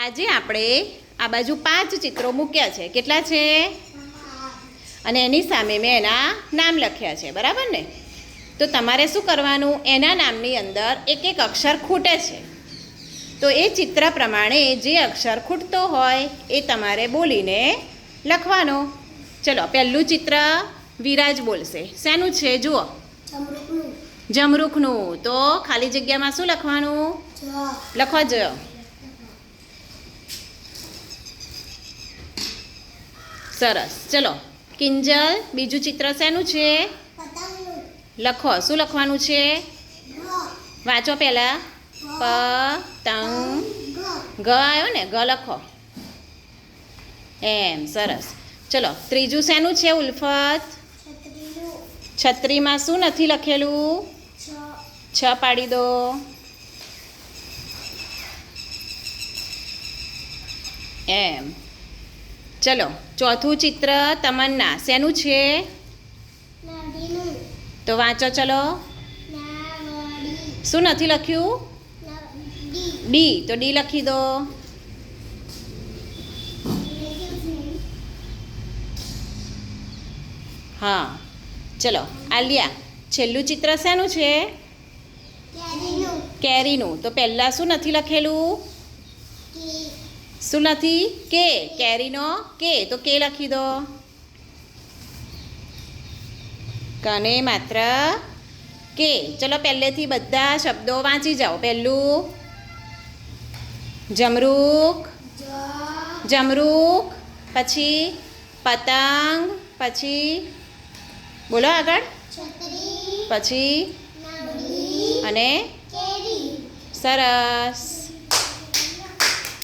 આજે આપણે આ બાજુ પાંચ ચિત્રો મૂક્યા છે. કેટલા છે? અને એની સામે મેં એના નામ લખ્યા છે. બરાબર ને? તો તમારે શું કરવાનું? એના નામની અંદર એક એક અક્ષર ખૂટે છે. તો એ ચિત્ર પ્રમાણે જે અક્ષર ખૂટતો હોય એ તમારે બોલીને લખવાનો. ચલો પહેલું ચિત્ર વિરાજ બોલશે. શેનું છે? જુઓ. જમરૂખનું. તો ખાલી જગ્યામાં શું લખવાનું? લખવા લખો સરસ. ચલો. કિંજલ, બીજું ચિત્ર શેનું છે? લખો. શું લખવાનું છે? વાંચો પહેલાં. પ તંગ ગ આવ્યો ને? ગ લખો. એમ, સરસ. ચલો. ત્રીજું શેનું છે ઉલ્ફત? છત્રીમાં શું નથી લખેલું? છ પાડી દો. એમ. ચલો ચોથું ચિત્ર તમન્ના. શેનું છે? તો વાંચો ચલો. શું નથી લખ્યું? ડી. તો ડી લખી દો. હા. ચલો આલિયા છેલ્લું ચિત્ર શેનું છે? કેરીનું. તો પહેલાં શું નથી લખેલું? શું નથી કે કેરીનો કે તો કે લખી દો. કને માત્ર કે. ચલો પહેલેથી બધા શબ્દો વાંચી જાઓ. પહેલું જમરૂક જમરૂક પછી પતંગ પછી બોલો આગળ. પછી અને સરસ.